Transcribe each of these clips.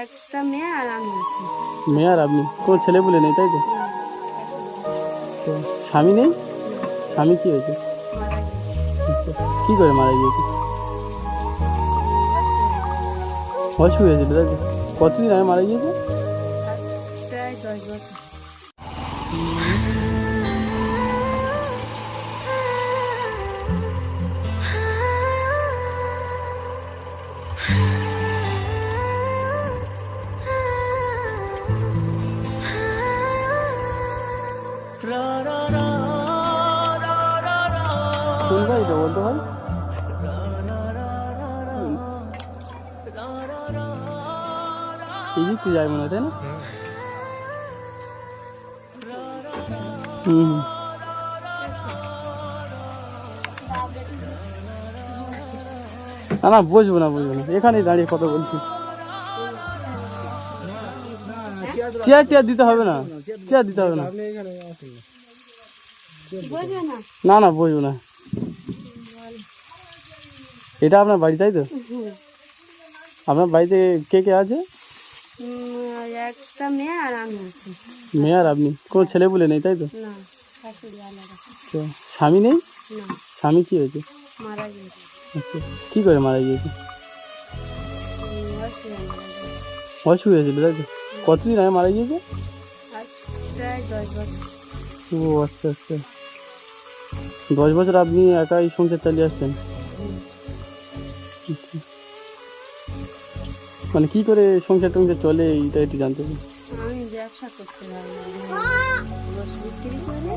একটা মেয়ে আর আমি আছি। মেয়ে আর আপনি? কোনো ছেলে বলে নেই তাই তো? তো স্বামী নেই? স্বামী কি হয়েছে? আচ্ছা কী করে মারা গিয়েছে? অসুখ হয়েছিল তাই তো? কতদিন আগে মারা গিয়েছে? প্রায় দশ বছর। ভাই। মনে হয়, তাই না? হুম। না না, বুঝব না বুঝব না। এখানেই দাঁড়িয়ে কথা বলছি। চেয়ার টেয়ার দিতে হবে না। চেয়ার দিতে হবে না। না না, বুঝব না। এটা আপনার বাড়ি তাই তো? আপনার বাড়িতে কে কে আছে? একটা মেয়ে আর আমি আছি। মেয়ে আর আপনি? কোনো ছেলে বলে নেই তাই তো? স্বামী নেই? স্বামী কি হয়েছে? মারা আচ্ছা কী করে মারা গিয়েছে? অসুখ হয়েছিল তাই তো? কতদিন আগে মারা গিয়েছে? ও আচ্ছা আচ্ছা। দশ বছর আপনি একাই সংসার চালিয়ে আসছেন। মানে কি করে সংসার টংসার চলে এইটা একটু জানতে চাই। আমি ব্যবসা করতে পারি বিক্রি করে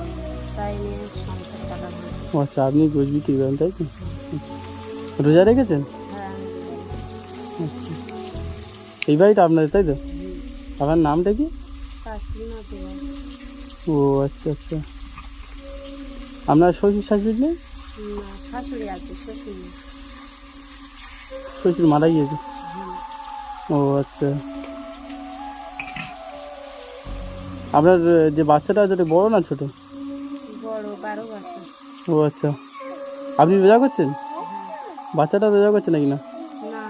তাই নিয়ে সংসার চালানো ও আচ্ছা আপনি গোছ বিক্রি করেন তাই তো? রোজা রেখেছেন? হ্যাঁ এই বাড়িটা আপনাদের তাই তো? আপনার নামটা কি? ও আচ্ছা আচ্ছা। আপনার শ্বশুর শাশুড়ি নেই? শাশুড়ি আছে শ্বশুর শ্বশুর মারা গিয়েছে ও আচ্ছা। আপনার যে বাচ্চাটা আছে ওটা বড় না ছোট? বড় বারো বছর। ও আচ্ছা। আপনি রোজা করছেন? বাচ্চাটা রোজা করছে নাকি না? না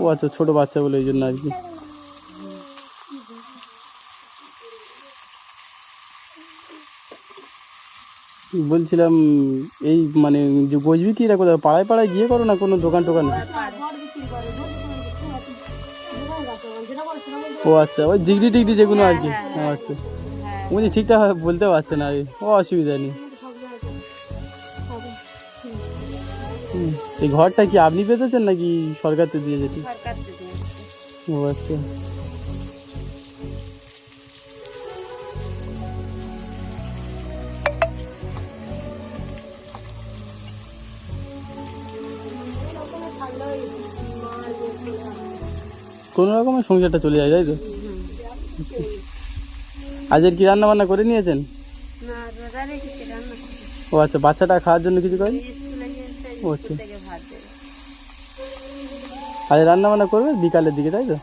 ও আচ্ছা ছোট বাচ্চা বলে এই জন্য আর কি। বলছিলাম এই মানে যে বিক্রিটা কোথায় পাড়ায় পাড়ায় গিয়ে করো না কোনো দোকান টোকান? ও আচ্ছা ওই জিগড়ি টিগড়ি যেগুলো আর কি। ও আচ্ছা। উনি ঠিকঠাক বলতে পারছে না ও অসুবিধা নেই। এই ঘরটা কি আপনি পেতেছেন নাকি সরকার তো দিয়ে যেতে ও আচ্ছা। কোনো রকমের সংসারটা চলে যায় তাই তো? আজের কি রান্না বান্না করে নিয়েছেন। ও আচ্ছা বাচ্চাটা খাওয়ার জন্য কিছু করেন? ও আচ্ছা। আজ রান্না বান্না করবে বিকালের দিকে তাই তো?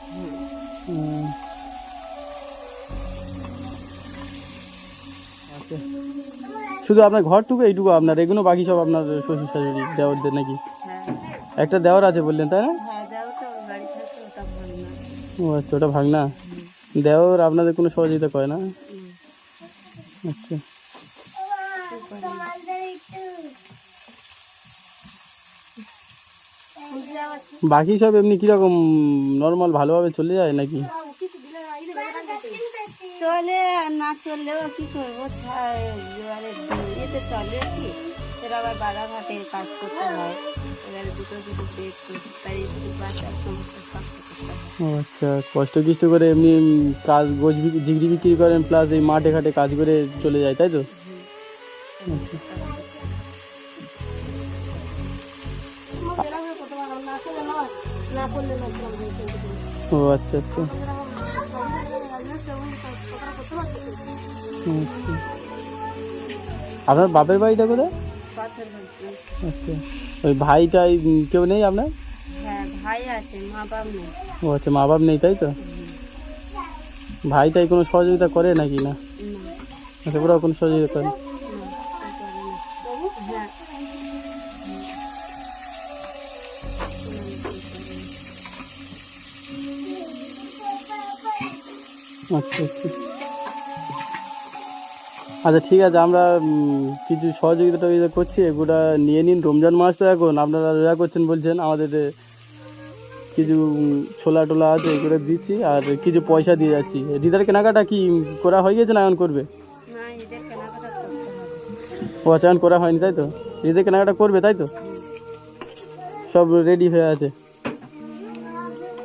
আচ্ছা। শুধু আপনার ঘরটুকু এইটুকু আপনার এগুলো বাকি সব আপনার শ্বশুর শাশুড়ি দেওয়ারদের নাকি? একটা দেওয়ার আছে বললেন তাই না? হ্যাঁ ও আচ্ছা ওটা ভাগনা দেওয়ার আপনাদের কোনো সহযোগিতা করে না? আচ্ছা। বাকি সব এমনি কীরকম নর্মাল ভালোভাবে চলে যায় নাকি? চলে না চললেও কি করব? এতে চলে কি? আবার কাজ করতে হয় দুটো দুটো আচ্ছা কষ্ট কষ্ট করে এমনি কাজ গোজ জিগড়ি বিক্রি করেন প্লাস এই মাঠে ঘাটে কাজ করে চলে যায়, তাই তো। ও আচ্ছা আচ্ছা আচ্ছা। আপনার বাপের বাড়িটা কোথায় আচ্ছা। ওই ভাইটাই কেউ নেই আপনার? হ্যাঁ ভাই আছে মা বাপ নেই। ও আচ্ছা মা বাপ নেই তাই তো? ভাইটাই কোনো সহযোগিতা করে নাকি না? আচ্ছা ওরাও কোনো সহযোগিতা করে? আচ্ছা আচ্ছা। আচ্ছা ঠিক আছে আমরা কিছু সহযোগিতা টহযোগিতা করছি এগুলা নিয়ে নিন রমজান মাস তো এখন আপনারা রোজা করছেন বলছেন আমাদের কিছু ছোলা টোলা আছে এগুলো দিচ্ছি আর কিছু পয়সা দিয়ে যাচ্ছি। দিদার কেনাকাটা কি করা হয়ে গেছে না এখন করবে? ও আচ্ছা এখন করা হয়নি তাই তো? ঈদের কেনাকাটা করবে তাই তো? সব রেডি হয়ে আছে।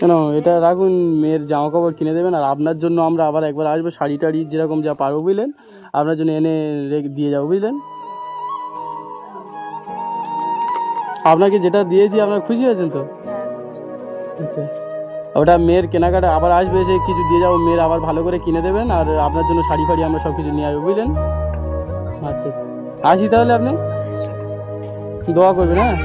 কেন? এটা রাখুন, মেয়ের জামা কাপড় কিনে দেবেন, আর আপনার জন্য আমরা আবার একবার আসব শাড়ি টাড়ি যেরকম যা পারব, বুঝলেন? আপনার জন্য এনে দিয়ে যাব, বুঝলেন? আপনাকে যেটা দিয়েছি, আপনার খুশি আছেন তো? আচ্ছা। ওটা মেয়ের কেনাকাটা আবার আসবে যে কিছু দিয়ে যাব, মেয়ের আবার ভালো করে কিনে দেবেন আর আপনার জন্য শাড়ি ফাড়ি আমরা সব কিছু নিয়ে আসব, বুঝলেন? আচ্ছা। আসি তাহলে আপনি? দোয়া করবেন হ্যাঁ?